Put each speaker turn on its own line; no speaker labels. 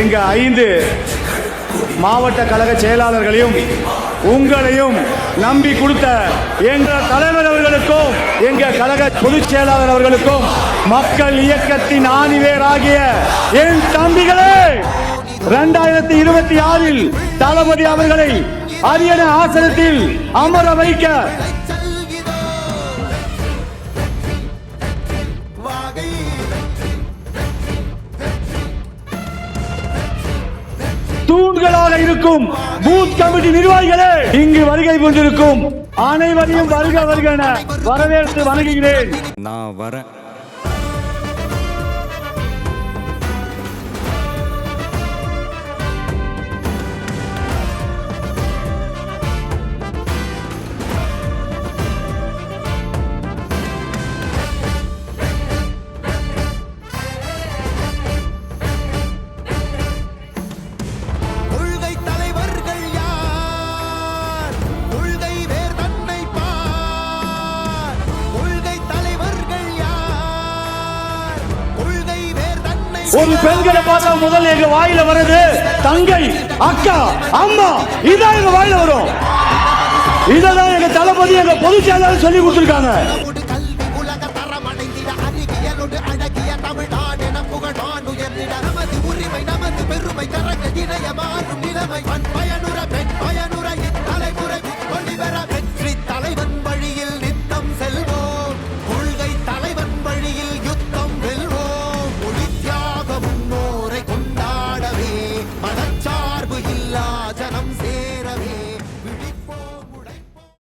எங்க ஐந்து மாவட்ட கழக செயலாளர்களையும் உங்களையும் நம்பி கொடுத்த எங்க தலைவர் அவர்களுக்கும் எங்க கழக பொதுச் செயலாளர் அவர்களுக்கும் மக்கள் இயக்கத்தின் ஆணிவேராகிய என் தம்பிகளே இரண்டாயிரத்தி இருபத்தி ஆறில் தளபதி அவர்களை அரியணை ஆசனத்தில் அமர வைக்க தூண்களாக இருக்கும் பூத் கமிட்டி நிர்வாகிகளே இங்கு வருகை கொண்டிருக்கும் அனைவரையும் வருக வருக வரவேற்று வணங்குகிறேன்.
நான் வரேன்.
ஒரு பெண்களை பார்த்தா முதல்ல எங்க வாயில வருது தங்கை அக்கா அம்மா. இதான் எங்க வாயில வரும். இததான் எங்க தளபதி எங்க பொதுச் செயலாளர் சொல்லி கொடுத்துருக்காங்க. உரிமை நமது பெருமை கரக இணைய மாறும் நிலைமை. பயனுற